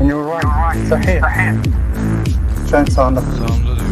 And you're right. It's ahead. Tren sağında. Sağımda diyor.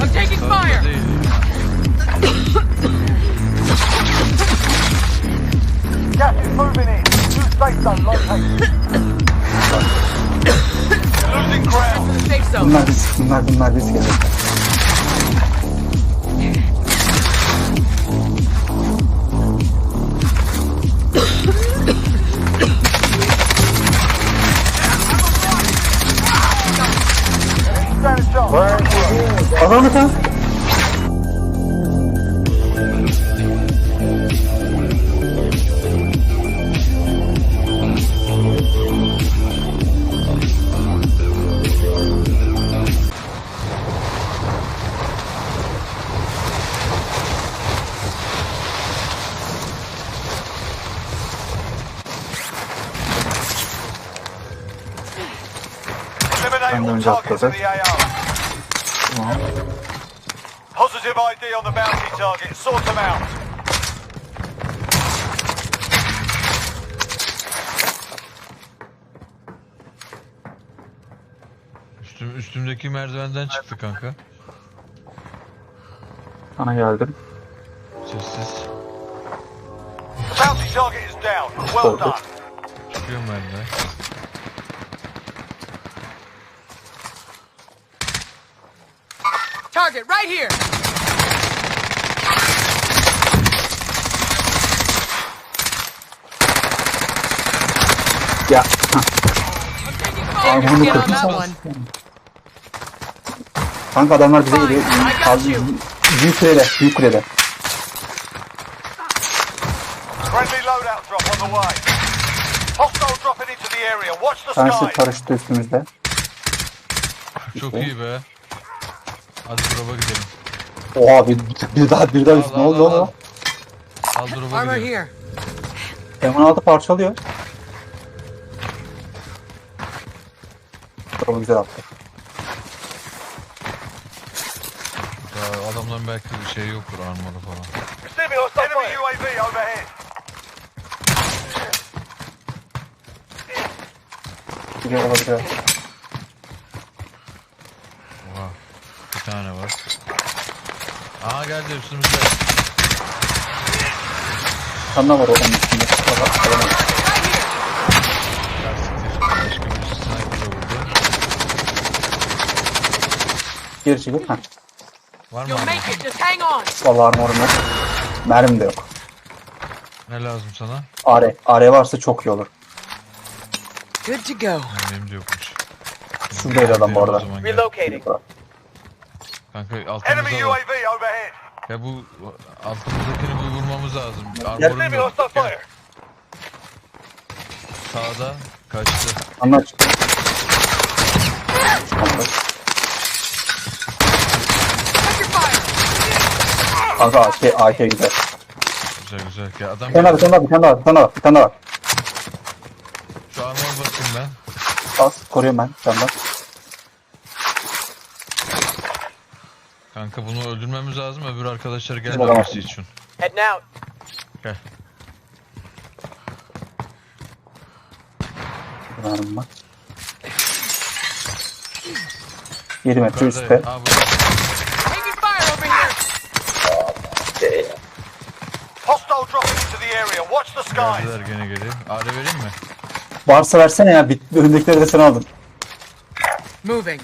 I'm taking Sağımda fire! değil. Gas is moving in. New safe zone located. Losing ground. The safe zone. Bunlar biz, bunlar bunlar Benden önce atladı. Tamam. Positive ID on the bounty target. Sort them out. Üstüm, üstümdeki merdivenden çıktı kanka. Sana geldim. Sessiz. The bounty target is down. Well done. Çıkıyorum ben Target right here! Ya. I'm taking fire! Abi bunu on kırpmış that one. Kanka adamlar bize geliyor. Kaldı. you. Büyük kulede. Büyük kulede. Friendly loadout drop on the way. Hostile dropping into the area. Watch the Tanesi skies. paraşütü üstümüzde. Çok iyi be. Hadi drop'a gidelim. Oha bir, bir daha bir daha üst. Ne Al, oldu al, al. oğlum? Al drop'a gidelim. here. M16 parçalıyor. Çok güzel attı. Adamların belki bir şey yoktur armoru falan. Enemy UAV overhead. Bir olabilir. Oha. Bir tane var. Aa geldi üstümüzde. Kanla var onun üstünde. Bak, bak, bak. Geri çekil. Heh. Var mı. Vallahi armorum yok. Mermim de yok. Ne lazım sana? AR. AR varsa çok iyi olur. Good to go. Benim de yokmuş. Şuradaydı adam bu arada. Relocating. Kanka Enemy altımızda var. UAV overhead. Ya bu altımızdakini bir vurmamız lazım. Armorum yok. Gel. Sağda kaçtı. Check your fire! Kanka AK, AK güzel. Güzel güzel. Ya adam Bir tane daha, bir tane daha, bir tane daha, bir tane daha, bir tane daha. Şu armor bakayım ben. Bas, koruyorum ben. Bir tane daha. Kanka bunu öldürmemiz lazım. Öbür arkadaşlar gelmemesi için. Heading out. Gel. Bunlarım var. 7 metre üstte. Aa bu. Taking fire over here! Hostile dropping into the area. Watch the skies. Geldiler gene geliyor. AR vereyim mi? Varsa versene ya. Bit, önündekileri de sen aldın. Moving.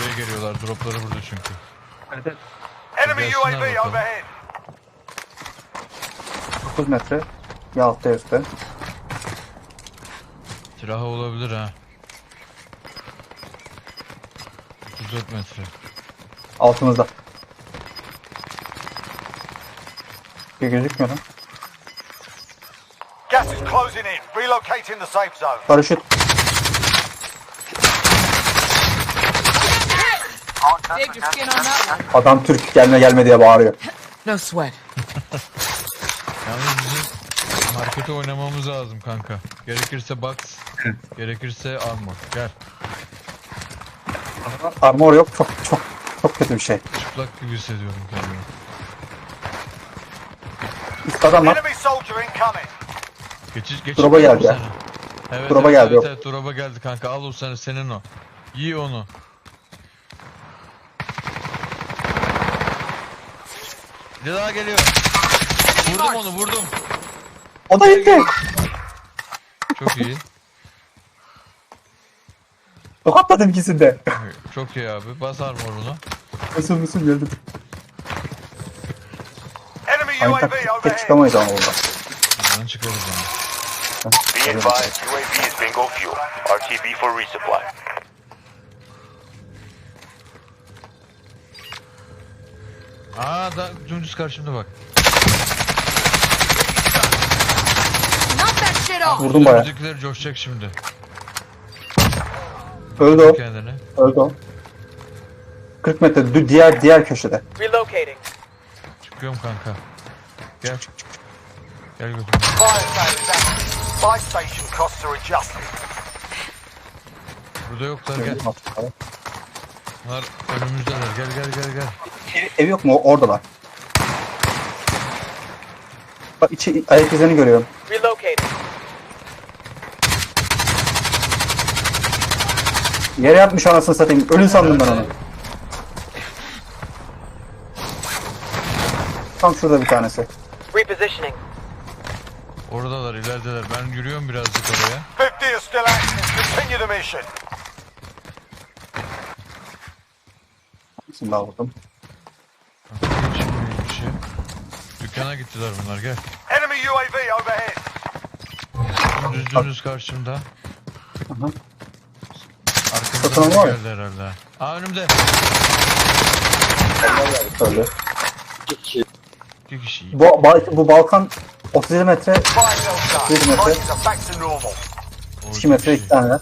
Buraya geliyorlar. Dropları burada çünkü. Enemy Gelsinler UAV bakalım. overhead. 9 metre. Ya altta ya üstte. Silahı olabilir ha. 34 metre. Altımızda. Bir gözükmüyor lan. Gas is closing in. Relocating the safe zone. Paraşüt. Saved your skin on that one. Adam Türk gelme gelme diye bağırıyor. No sweat. Yalnız bizim markete oynamamız lazım kanka. Gerekirse box, gerekirse armor. Gel. Armor yok. Çok çok çok kötü bir şey. Çıplak gibi hissediyorum kendimi. Üst adam var. Enemy soldier incoming. Geçiş geçiş. Drop'a geldi ya. Evet, Drop'a evet, geldi, Evet, yok. evet, drop'a geldi kanka. Al o senin, senin o. Yiy onu. Bir daha geliyor. Vurdum onu vurdum. O da gitti. Çok iyi. Tokatladım ikisini de. Çok iyi abi. Bas armorunu. Mısın mısın geldim. UAV taktik tek overhead. çıkamayız ama burada. Buradan çıkarız onu. Be advised, UAV is bingo fuel. RTB for resupply. Aa da dümdüz karşımda bak. Knock that shit off. Vurdum baya. Önümüzdekiler coşacak şimdi. Öldü o. Kendini. Öldü o. 40 metre dü- diğer diğer köşede. Relocating. Çıkıyorum kanka. Gel. Gel götür. Fire sale is active. Buy station costs are adjusted. Burada yoklar gel. Bunlar önümüzdeler. Gel gel gel gel. Ev, ev yok mu? Oradalar. Bak içi ayak izlerini görüyorum. Relocating. Yere yatmış anasını satayım. Ölü sandım ben onu. Tam şurada bir tanesi. Repositioning. Oradalar ilerideler. Ben yürüyorum birazcık oraya. 50 is still active. Continue the mission. Şimdi daha Dükkana gittiler bunlar gel. Enemy UAV overhead. Dümdüz dümdüz karşımda. Arkamızdan Satın var mı? geldi herhalde. Aa önümde. Öldü. İki kişi. Bu, Bal- bu Balkan 37 metre, Fire well Bir done. metre. Prices are back to normal. O 2 metre kişi. 2 tane.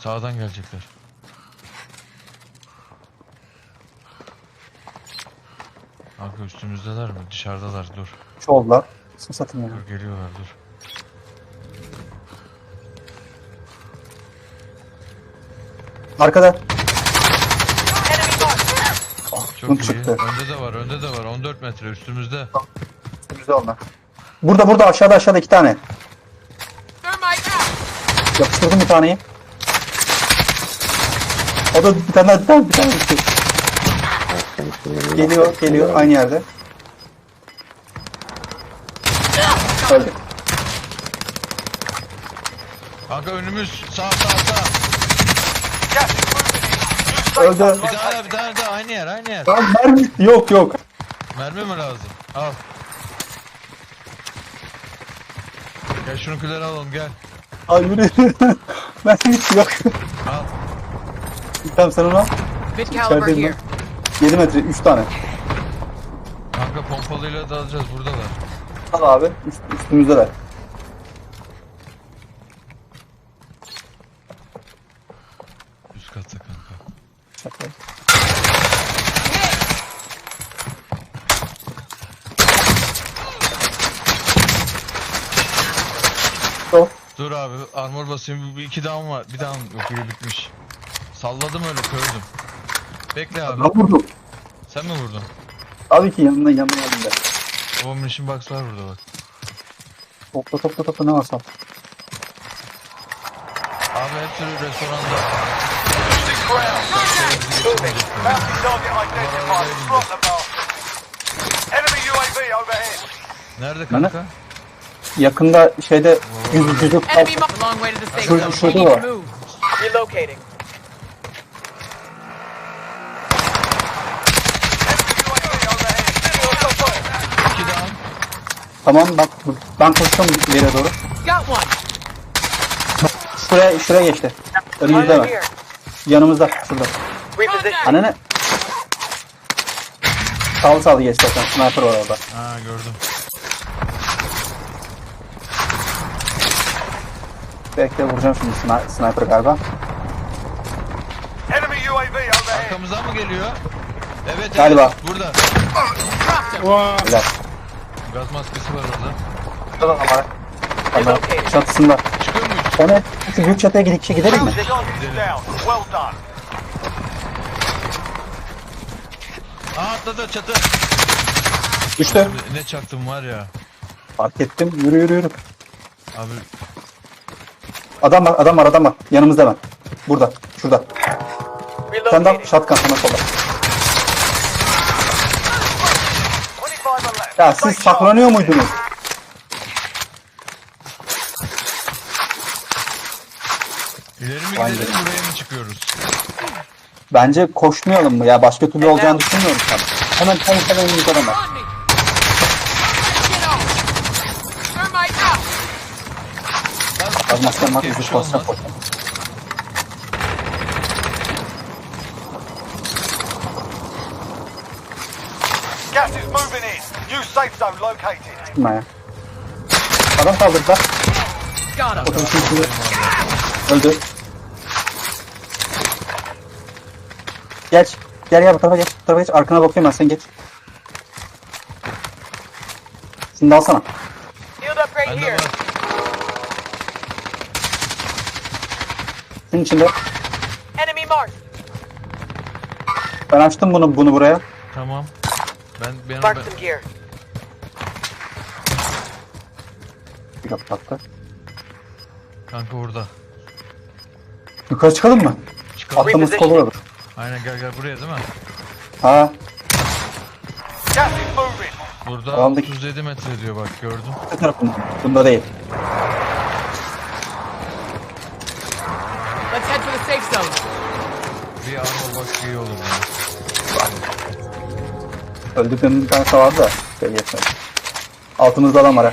Sağdan gelecekler. Kanka üstümüzdeler mi? Dışarıdalar dur. Oldular. Nasıl satayım ya? Dur geliyorlar dur. Arkada. Çok Bu iyi. çıktı. Önde de var önde de var. 14 metre üstümüzde. Güzel onlar. Burada burada aşağıda aşağıda iki tane. Yapıştırdım bir taneyi. O da bir tane daha bir tane gitti. Geliyor geliyor aynı yerde. Öldü. Kanka önümüz sağ sağ sağ. Öldü. Bir daha located. da bir daha da aynı yer aynı yer. Lan mermi yok yok. Mermi mi lazım? Al. Gel şunu küleri alalım gel. Ay yürü. mermi yok. Al. Tamam sen onu al. Mid caliber here. Ben. 7 metre 3 tane. Kanka pompalıyla da alacağız buradalar. Al abi üst, üstümüzdeler. Üst katta kanka. Şaka. Stop. Dur abi armor basayım. Bir iki down var. Bir down yok biri bitmiş. Salladım öyle kördüm. Bekle abi. Ben vurdum. Sen mi vurdun? Tabii ki yanına yanına geldim de. O mission box var burada bak. Topla topla topla ne varsa. Abi restoranda. Enemy UAV overhead. Nerede kanka? Yakında şeyde yüz yüzü Enemy mark. Long way to the safe Şurada- şurada var. Relocating. Enemy UAV overhead. İki down. Tamam bak ben koştum ileriye doğru. Şuraya şuraya geçti. Önümüzde mi? Yanımızda şurada. Anne ne? Sağlı sağlı geçti zaten. Sniper var orada. Ha gördüm. Bekle vuracağım şimdi sni- sniper galiba. Enemy UAV overhead. Arkamızdan mı geliyor? Evet Galiba. evet burada. Helal. Gaz maskesi var orada. Şurada da var. Tamam. Çatısında. Çıkıyor muyuz? O ne? Şu büyük çatıya gidip gidelim mi? Aa atladı çatı. Düştü. Ne çaktım var ya. Fark ettim. Yürü yürü yürü. Abi Adam var adam var adam var. Yanımızda hemen. Burada. Şurada. Sen de Relocating. shotgun sana solda. Ya siz saklanıyor muydunuz? ileri mi Aynen. gidelim buraya mı çıkıyoruz? Bence koşmayalım mı? Ya başka türlü olacağını düşünmüyorum sana. Hemen hemen hemen önümüzde adam var. On me. Get off. Thermite out. Azmaktan bak Okey, bir bizi şey koşacak olmaz. koşacak. Gas is moving in. New safe zone located. Çıkma ya. Adam him. Otobüsün içinde. Öldü. Geç. Gel gel bu tarafa geç. Bu tarafa geç. Arkana bakıyorum ben sen geç. Şunu da alsana. Healed up right here. Şunun içinde. Enemy marked. Ben açtım bunu bunu buraya. Tamam. Ben benim Mark ben, some gear. Bir kapattı. kanka burada. Yukarı çıkalım mı? Çıkalım. Atlımız kolay olur. Aynen gel gel buraya değil mi? Ha. Burada Aldık. 37 metre diyor bak gördüm. Bu tarafında. Bunda değil. Let's head for the safe zone. Bir armor bak iyi olur yani. Öldüklerinin bir tanesi vardı da. Şey yetmedi. Altımızda adam var ha.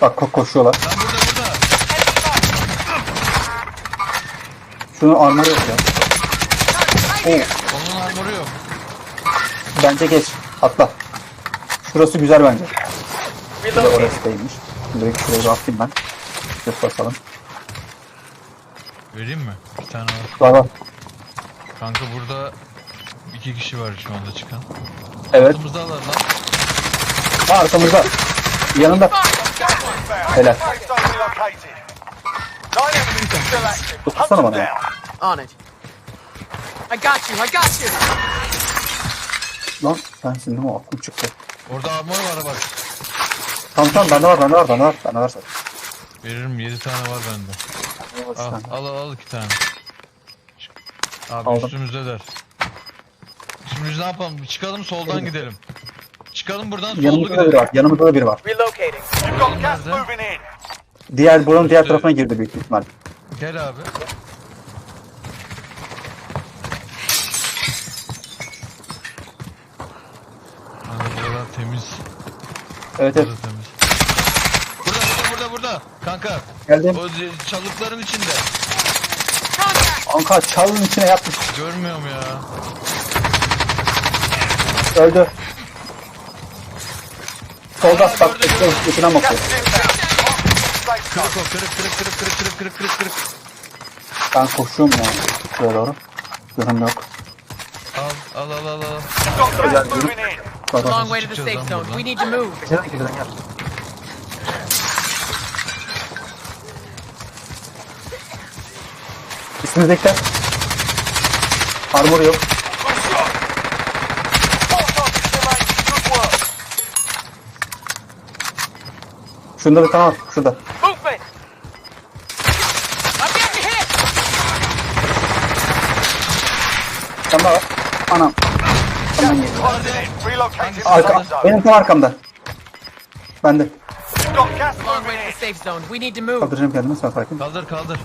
Bak ko- koşuyorlar. Lan burada burada. Şunun armoru yok ya. Oo, Onun armoru yok. bence geç. Atla. Şurası güzel bence. Bir de orası değilmiş. Direkt şuraya bir atayım ben. Göz basalım. Vereyim mi? Bir tane var. Var var. Kanka burada iki kişi var şu anda çıkan. Evet. Altımızdalar lan. Ha, arkamızda. Yanında. Helal. Them bana. On it. I got you. I got you. Lan sensin değil mi? O Aklım çıktı. Orada armor var bak. Tamam tamam bende var bende var bende var. Bende var. Veririm 7 tane var bende. Al al al, al iki tane. Çık. Abi Aldım. üstümüzdeler. Şimdi biz ne yapalım? Çıkalım soldan gidelim. Çıkalım buradan sollu Yanımızda da biri gidelim. var. Yanımızda da biri var. Relocating. You've got gas Nerede? moving in. Diğer buranın diğer tarafına girdi büyük ihtimal. Gel abi. Abi buralar temiz. Evet evet. Burada temiz. Burada burada burada burada. Kanka. Geldim. O z- çalıkların içinde. Anka çalının içine yatmış. Görmüyorum ya. Öldü. Solda bak. Götüne bakıyor. Kırık o kırık kırık kırık kırık kırık kırık kırık kırık. Ben koşuyorum ya. Şuraya doğru. Görüm yok. Al al al al al. Long way to the safe zone. We need to move. Güzel, güzel, gel. Armor yok. Şunda bir tane var. Şurada. Sen var. Anam. Anam. Arka, benim tam arkamda. Bende. Kaldıracağım kendimi sen sakin. Kaldır kaldır.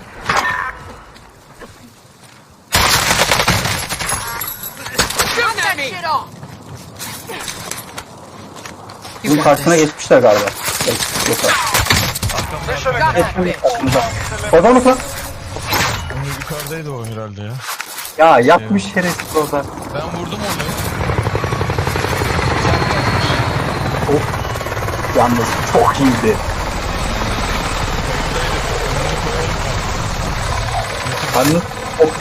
Bunun karşısına geçmişler galiba. Yok abi. Etkinlik hakkında. Mı lan? Onun yukarıdaydı o herhalde ya. Ya yapmış evet. şerefsiz orada. Ben vurdum onu. Of. Yalnız çok iyiydi. Yalnız